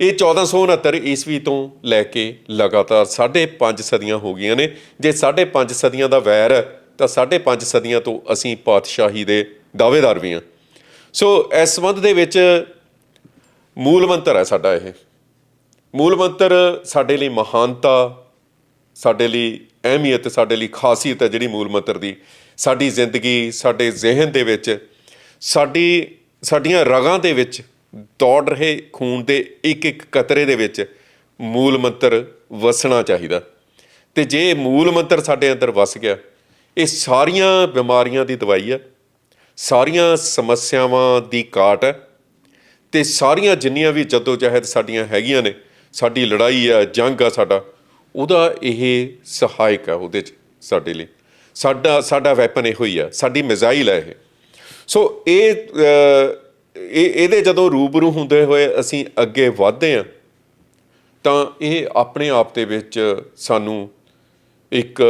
ਇਹ 1469 ਈਸਵੀ ਤੋਂ ਲੈ ਕੇ ਲਗਾਤਾਰ 5.5 ਸਦੀਆਂ ਹੋ ਗਈਆਂ ਨੇ। ਜੇ 5.5 ਸਦੀਆਂ ਦਾ ਵੈਰ ਹੈ, ਤਾਂ 5.5 ਸਦੀਆਂ ਤੋਂ ਅਸੀਂ ਪਾਤਸ਼ਾਹੀ ਦੇ ਦਾਅਵੇਦਾਰ ਵੀ ਹਾਂ। ਸੋ ਇਸ ਸੰਬੰਧ ਦੇ ਵਿੱਚ ਮੂਲ ਮੰਤਰ ਹੈ ਸਾਡਾ ਇਹ। ਮੂਲ ਮੰਤਰ ਸਾਡੇ ਲਈ ਮਹਾਨਤਾ, ਸਾਡੇ ਲਈ ਅਹਿਮੀਅਤ, ਸਾਡੇ ਲਈ ਖਾਸੀਅਤ ਹੈ ਜਿਹੜੀ ਮੂਲ ਮੰਤਰ ਦੀ। ਸਾਡੀ ਜ਼ਿੰਦਗੀ, ਸਾਡੇ ਜ਼ਿਹਨ ਦੇ ਵਿੱਚ, ਸਾਡੀ, ਸਾਡੀਆਂ ਰਗਾਂ ਦੇ ਵਿੱਚ ਦੌੜ ਰਹੇ ਖੂਨ ਦੇ ਇੱਕ ਇੱਕ ਕਤਰੇ ਦੇ ਵਿੱਚ ਮੂਲ ਮੰਤਰ ਵਸਣਾ ਚਾਹੀਦਾ। ਤੇ ਜੇ ਮੂਲ ਮੰਤਰ ਸਾਡੇ ਅੰਦਰ ਵਸ ਗਿਆ, ਇਹ ਸਾਰੀਆਂ ਬਿਮਾਰੀਆਂ ਦੀ ਦਵਾਈ ਆ ਸਾਰੀਆਂ ਸਮੱਸਿਆਵਾਂ ਦੀ ਕਾਟ ਹੈ, ਤੇ ਸਾਰੀਆਂ ਜਿੰਨੀਆਂ ਵੀ ਜਦੋਜਹਿਦ ਸਾਡੀਆਂ ਹੈਗੀਆਂ ਨੇ, ਸਾਡੀ ਲੜਾਈ ਆ ਜੰਗ ਆ ਸਾਡਾ, ਉਹਦਾ ਇਹ ਸਹਾਇਕ ਆ ਉਹਦੇ ਚ ਸਾਡੇ ਲਈ। ਸਾਡਾ ਸਾਡਾ ਵੈਪਨ ਇਹੋ ਹੀ ਆ ਸਾਡੀ ਮਿਜ਼ਾਈਲ ਹੈ ਇਹ। ਸੋ ਇਹ ਇਹ ਇਹਦੇ ਜਦੋਂ ਰੂਬਰੂ ਹੁੰਦੇ ਹੋਏ ਅਸੀਂ ਅੱਗੇ ਵਧਦੇ ਹਾਂ, ਤਾਂ ਇਹ ਆਪਣੇ ਆਪ ਦੇ ਵਿੱਚ ਸਾਨੂੰ ਇੱਕ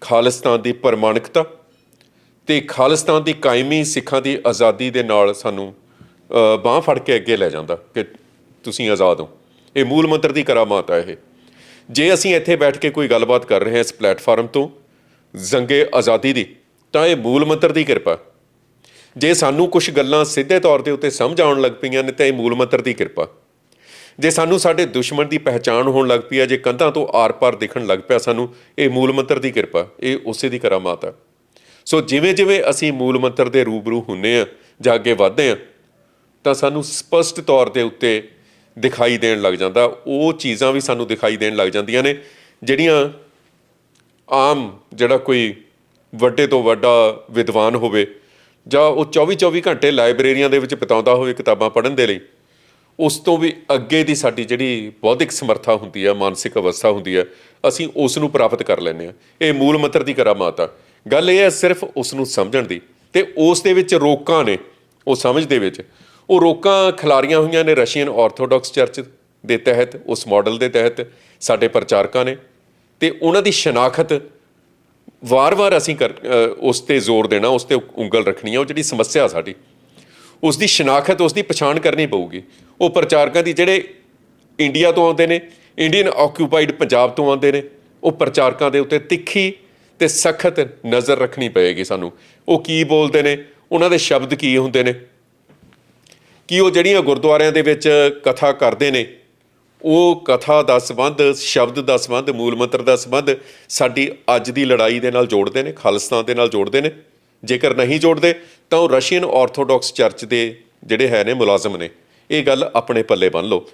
ਖਾਲਿਸਤਾਨ ਦੀ ਪ੍ਰਮਾਣਿਕਤਾ ਤੇ ਖਾਲਿਸਤਾਨ ਦੀ ਕਾਇਮੀ ਸਿੱਖਾਂ ਦੀ ਆਜ਼ਾਦੀ ਦੇ ਨਾਲ ਸਾਨੂੰ ਬਾਹ ਫੜ ਕੇ ਅੱਗੇ ਲੈ ਜਾਂਦਾ ਕਿ ਤੁਸੀਂ ਆਜ਼ਾਦ ਹੋ। ਇਹ ਮੂਲ ਮੰਤਰ ਦੀ ਕਰਾਮਾਤ ਹੈ ਇਹ। ਜੇ ਅਸੀਂ ਇੱਥੇ ਬੈਠ ਕੇ ਕੋਈ ਗੱਲਬਾਤ ਕਰ ਰਹੇ ਹਾਂ ਇਸ ਪਲੇਟਫਾਰਮ ਤੋਂ, ਜ਼ੰਗੇ ਆਜ਼ਾਦੀ ਦੀ, ਤਾਂ ਇਹ ਮੂਲ ਮੰਤਰ ਦੀ ਕਿਰਪਾ। ਜੇ ਸਾਨੂੰ ਕੁਝ ਗੱਲਾਂ ਸਿੱਧੇ ਤੌਰ ਦੇ ਉੱਤੇ ਸਮਝ ਆਉਣ ਲੱਗ ਪਈਆਂ ਨੇ ਤਾਂ ਇਹ ਮੂਲ ਮੰਤਰ ਦੀ ਕਿਰਪਾ। ਜੇ ਸਾਨੂੰ ਸਾਡੇ ਦੁਸ਼ਮਣ ਦੀ ਪਹਿਚਾਣ ਹੋਣ ਲੱਗ ਪਈ ਹੈ, ਜੇ ਕੰਧਾਂ ਤੋਂ ਆਰ-ਪਾਰ ਦਿਖਣ ਲੱਗ ਪਿਆ ਸਾਨੂੰ, ਇਹ ਮੂਲ ਮੰਤਰ ਦੀ ਕਿਰਪਾ, ਇਹ ਉਸੇ ਦੀ ਕਰਾਮਾਤ ਹੈ। ਸੋ ਜਿਵੇਂ ਜਿਵੇਂ ਅਸੀਂ ਮੂਲ ਮੰਤਰ ਦੇ ਰੂਬਰੂ ਹੁੰਨੇ ਆ ਜਾਂ ਅੱਗੇ ਵਧਦੇ ਆ ਤਾਂ ਸਾਨੂੰ ਸਪਸ਼ਟ ਤੌਰ ਦੇ ਉੱਤੇ ਦਿਖਾਈ ਦੇਣ ਲੱਗ ਜਾਂਦਾ। ਉਹ ਚੀਜ਼ਾਂ ਵੀ ਸਾਨੂੰ ਦਿਖਾਈ ਦੇਣ ਲੱਗ ਜਾਂਦੀਆਂ ਨੇ, ਜਿਹੜੀਆਂ ਆਮ ਜਿਹੜਾ ਕੋਈ ਵੱਡੇ ਤੋਂ ਵੱਡਾ ਵਿਦਵਾਨ ਹੋਵੇ ਜਾਂ ਉਹ 24-24 ਘੰਟੇ ਲਾਇਬ੍ਰੇਰੀਆਂ ਦੇ ਵਿੱਚ ਬਿਤਾਉਂਦਾ ਹੋਵੇ ਕਿਤਾਬਾਂ ਪੜ੍ਹਨ ਦੇ ਲਈ, ਉਸ ਤੋਂ ਵੀ ਅੱਗੇ ਦੀ ਸਾਡੀ ਜਿਹੜੀ ਬੌਧਿਕ ਸਮਰੱਥਾ ਹੁੰਦੀ ਹੈ, ਮਾਨਸਿਕ ਅਵਸਥਾ ਹੁੰਦੀ ਹੈ, ਅਸੀਂ ਉਸ ਨੂੰ ਪ੍ਰਾਪਤ ਕਰ ਲੈਂਦੇ ਹਾਂ। ਇਹ ਮੂਲ ਮੰਤਰ ਦੀ ਕਰਾਮਾਤ ਆ। ਗੱਲ ਇਹ ਹੈ ਸਿਰਫ ਉਸ ਨੂੰ ਸਮਝਣ ਦੀ ਤੇ ਉਸ ਦੇ ਵਿੱਚ ਰੋਕਾਂ ਨੇ, ਉਹ ਸਮਝ ਦੇ ਵਿੱਚ। ਉਹ ਰੋਕਾਂ ਖਿਲਾਰੀਆਂ ਹੋਈਆਂ ਨੇ ਰਸ਼ੀਅਨ ਆਰਥੋਡਾਕਸ ਚਰਚ ਦੇ ਤਹਿਤ, ਉਸ ਮਾਡਲ ਦੇ ਤਹਿਤ, ਸਾਡੇ ਪ੍ਰਚਾਰਕਾਂ ਨੇ ਤੇ ਉਹਨਾਂ ਦੀ ਸ਼ਨਾਖਤ ਵਾਰ-ਵਾਰ ਅਸੀਂ ਕਰ ਉਸ ਤੇ ਜ਼ੋਰ ਦੇਣਾ, ਉਸ ਤੇ ਉਂਗਲ ਰੱਖਣੀ ਆ, ਉਹ ਜਿਹੜੀ ਸਮੱਸਿਆ ਸਾਡੀ ਉਸ ਦੀ ਸ਼ਨਾਖਤ ਉਸ ਦੀ ਪਛਾਣ ਕਰਨੀ ਪਊਗੀ। ਉਹ ਪ੍ਰਚਾਰਕਾਂ ਦੀ ਜਿਹੜੇ ਇੰਡੀਆ ਤੋਂ ਆਉਂਦੇ ਨੇ, ਇੰਡੀਅਨ ਆਕਿਊਪਾਈਡ ਪੰਜਾਬ ਤੋਂ ਆਉਂਦੇ ਨੇ, ਉਹ ਪ੍ਰਚਾਰਕਾਂ ਦੇ ਉੱਤੇ ਤਿੱਖੀ ਤੇ ਸਖਤ ਨਜ਼ਰ ਰੱਖਣੀ ਪਏਗੀ ਸਾਨੂੰ। ਉਹ ਕੀ ਬੋਲਦੇ ਨੇ, ਉਹਨਾਂ ਦੇ ਸ਼ਬਦ ਕੀ ਹੁੰਦੇ ਨੇ? ਕਿ ਉਹ ਜਿਹੜੀਆਂ ਗੁਰਦੁਆਰਿਆਂ ਦੇ ਵਿੱਚ ਕਥਾ ਕਰਦੇ ਨੇ ਉਹ ਕਥਾ ਦਾ ਸੰਬੰਧ, ਸ਼ਬਦ ਦਾ ਸੰਬੰਧ, ਮੂਲ ਮੰਤਰ ਦਾ ਸੰਬੰਧ ਸਾਡੀ ਅੱਜ ਦੀ ਲੜਾਈ ਦੇ ਨਾਲ ਜੋੜਦੇ ਨੇ, ਖਾਲਿਸਤਾਨ ਦੇ ਨਾਲ ਜੋੜਦੇ ਨੇ। ਜੇਕਰ ਨਹੀਂ ਜੋੜਦੇ, ਤਾਂ ਉਹ ਰਸ਼ੀਅਨ ਆਰਥੋਡਾਕਸ ਚਰਚ ਦੇ ਜਿਹੜੇ ਹੈ ਨੇ ਮੁਲਾਜ਼ਮ ਨੇ। ਇਹ ਗੱਲ ਆਪਣੇ ਪੱਲੇ ਬੰਨ ਲਓ।